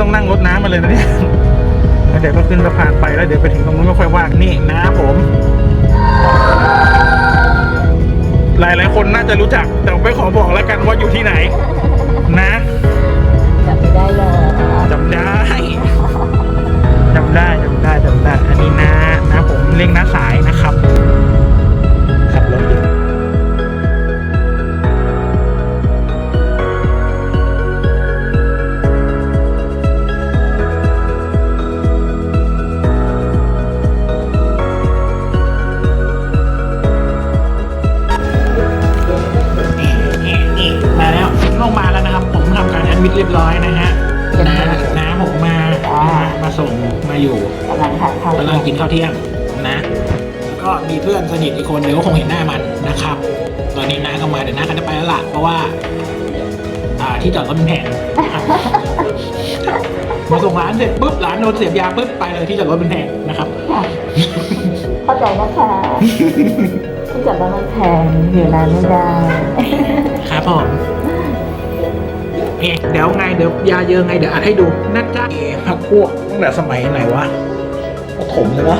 ต้องนั่งรถน้ำมาเลยนะเนี่ยแล้วเดี๋ยวก็ขึ้นสะพานไปแล้วเดี๋ยวไปถึงตรงนู้นก็ค่อยว่านี่นะผม หลายหลายคนน่าจะรู้จัก แต่ไม่ขอบอกแล้วกันว่าอยู่ที่ไหน นะจำไม่ได้เลยจ อยู่กำลังทานข้าวกำลังกินข้าวเที่ยงนะ แล้วก็มีเพื่อนสนิทอีกคนนึงก็คงเห็นหน้ามันนะครับ ตอนนี้น้าก็มาเดี๋ยวน้าก็จะไปแล้วล่ะเพราะว่า อ่าที่จอดรถมันแพงครับมาส่งร้านเสร็จปุ๊บร้านโดนเสียบยาปุ๊บไปเลยที่จอดรถมันแพงนะครับค่ะเข้าใจนะคะที่จอดรถมันแพงอยู่นานไม่ได้ครับผม เดี๋ยวไงเดี๋ยวยาเยอะไงเดี๋ยวอัดให้ดูนะจ๊ะเอ๋พักพวกตั้งแต่สมัยไหนวะประถมเลยวะ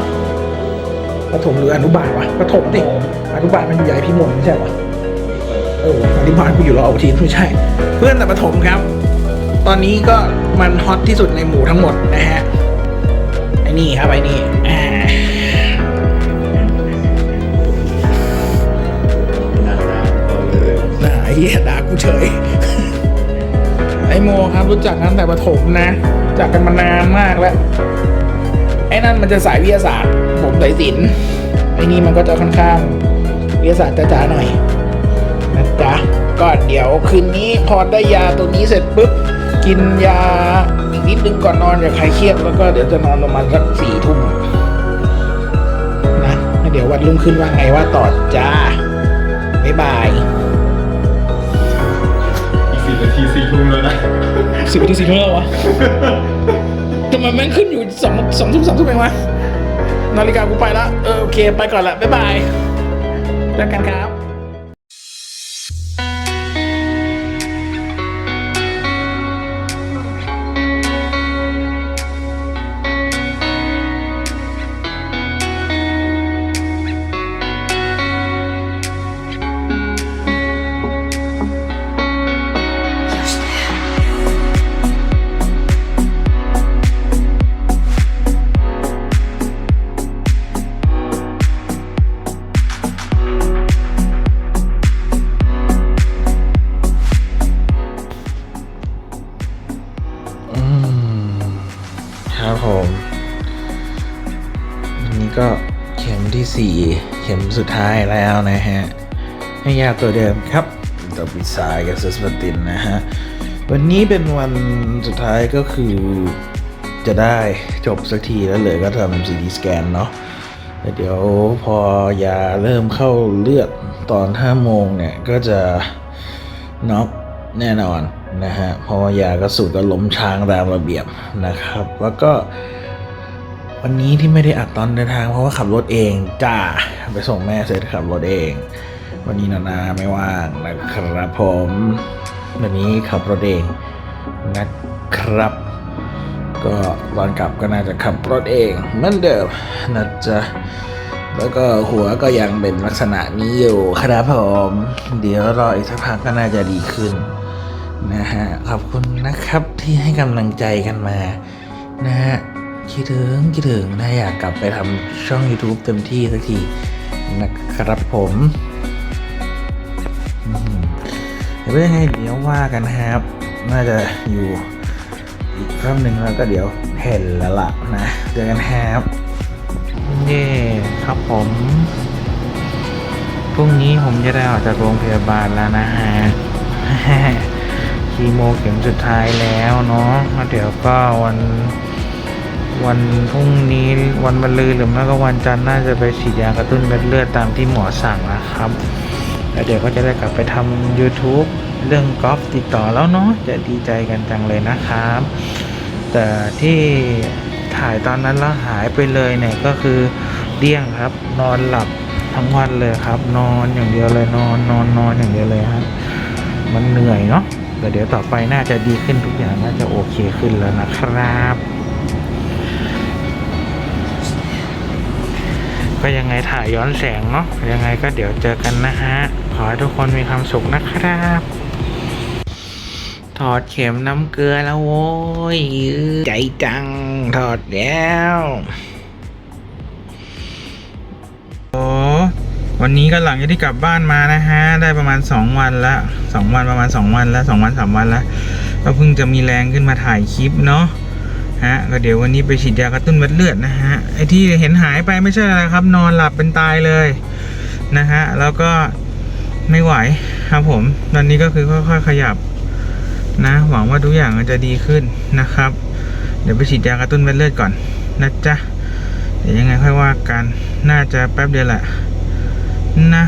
ประถมหรืออนุบาลวะประถมดิอนุบาลมันอยู่ใหญ่พี่มนต์ไม่ใช่วะเอออนุบาลกูอยู่รอเอาทีไม่ใช่ เพื่อนแต่ประถมครับ ตอนนี้ก็มันฮอตที่สุดในหมู่ทั้งหมดนะฮะไอ้นี่ครับไอ้นี่อ่าไอ้เหี้ยด่ากูเฉย โมครับรู้จักกันตั้งแต่ประถมนะจักกันมานานมากแล้วไอ้นั่นมันจะสายวิทยาศาสตร์ ผมสายศิลป์ไอ้นี่มันก็จะค่อนข้างวิทยาศาสตร์จ๋าๆหน่อยนะจ๊ะก็เดี๋ยวคืนนี้พอได้ยาตัวนี้เสร็จปุ๊บกินยาอีกนิดนึงก่อนนอนอย่าใครเครียดแล้วก็เดี๋ยวจะนอนประมาณสักสี่ทุ่มนะเดี๋ยววันรุ่งขึ้นว่าไงว่าต่อจ้าบ๊ายบาย สิบวิทีสี่ทุ่มแล้ววะทำไมแม่งขึ้นอยู่สองสองทุ่มสามทุ่มเองวะนาฬิกากูไปละเออโอเค ไปก่อนละบ๊ายบายแล้วกันครับ 4 เข็มสุดท้ายแล้วนะฮะ ให้ยาตัวเดิมครับตัวปิซายกับซิสปตินนะฮะ วันนี้เป็นวันสุดท้ายก็คือจะได้จบสักทีแล้วเลยก็ทำซีดีสแกนเนาะเดี๋ยวพอยาเริ่มเข้าเลือดตอน5โมงเนี่ย ก็จะน็อกแน่นอนนะฮะพอยาก็สูตรก็ล้มช้างตามระเบียบนะครับ แล้วก็ วันนี้ที่ไม่ได้อัดตอนเดินทางเพราะว่าขับรถเองจ้าไปส่งแม่เสร็จขับรถเอง วันนี้นานาไม่ว่างนะครับผม วันนี้ขับรถเองนะครับ ก็ตอนกลับก็น่าจะขับรถเองเหมือนเดิมนะจ๊ะแล้วก็หัวก็ยังเป็นลักษณะนี้อยู่ครับผมเดี๋ยวรออีกสักพักก็น่าจะดีขึ้นนะฮะขอบคุณนะครับที่ให้กำลังใจกันมานะฮะ คิดถึงคิดถึงถ้าอยากกลับไปทำช่อง YouTube เต็มที่สักทีนะครับผมเดี๋ยวเป็นยังไงเดี๋ยวว่ากันครับ น่าจะอยู่อีกครั้งหนึ่งแล้วก็เดี๋ยวเห็นแล้วล่ะนะเจอกันครับเย่ครับผมพรุ่งนี้ผมจะได้ออกจากโรงพยาบาลแล้วนะฮะคีโมเข็มสุดท้ายแล้วเนาะแล้วเดี๋ยวก็วัน วันพรุ่งนี้วันมะรืนหรือไม่ก็วันจันทร์น่าจะไปฉีดยากระตุ้นเม็ดเลือดตามที่หมอสั่งนะครับแล้วเดี๋ยวก็จะได้กลับไปทำ YouTube เรื่องกอล์ฟติดต่อแล้วเนาะจะดีใจกันจังเลยนะครับ แต่ที่ถ่ายตอนนั้นแล้วหายไปเลยเนี่ยก็คือเดี้ยงครับ นอนหลับทั้งวันเลยครับ นอนอย่างเดียวเลยนอนนอนนอนอย่างเดียวเลยครับมันเหนื่อยเนาะแต่เดี๋ยวต่อไปน่าจะดีขึ้นทุกอย่างน่าจะโอเคขึ้นแล้วนะครับ ก็ยังไงถ่ายย้อนแสงเนาะยังไงก็เดี๋ยวเจอกันนะฮะ ขอให้ทุกคนมีความสุขนะครับ ถอดเข็มน้ำเกลือแล้วโว้ยใจจัง ถอดแล้วโอ้วันนี้ก็หลังจากที่กลับบ้านมานะฮะ ได้ประมาณ 2 วันละ2วันประมาณ 2 วันล้ว2วัน3วันล้วก็เพิ่งจะมีแรงขึ้นมาถ่ายคลิปเนาะ ฮะก็เดี๋ยววันนี้ไปฉีดยากระตุ้นเม็ดเลือดนะฮะไอที่เห็นหายไปไม่ใช่อะไรครับ นอนหลับเป็นตายเลยนะฮะแล้วก็ไม่ไหวครับผม ตอนนี้ก็คือค่อยๆขยับนะ หวังว่าทุกอย่างจะดีขึ้นนะครับ เดี๋ยวไปฉีดยากระตุ้นเม็ดเลือดก่อนนะจ๊ะเดี๋ยวยังไงค่อยว่ากันน่าจะแป๊บเดียวแหละนะ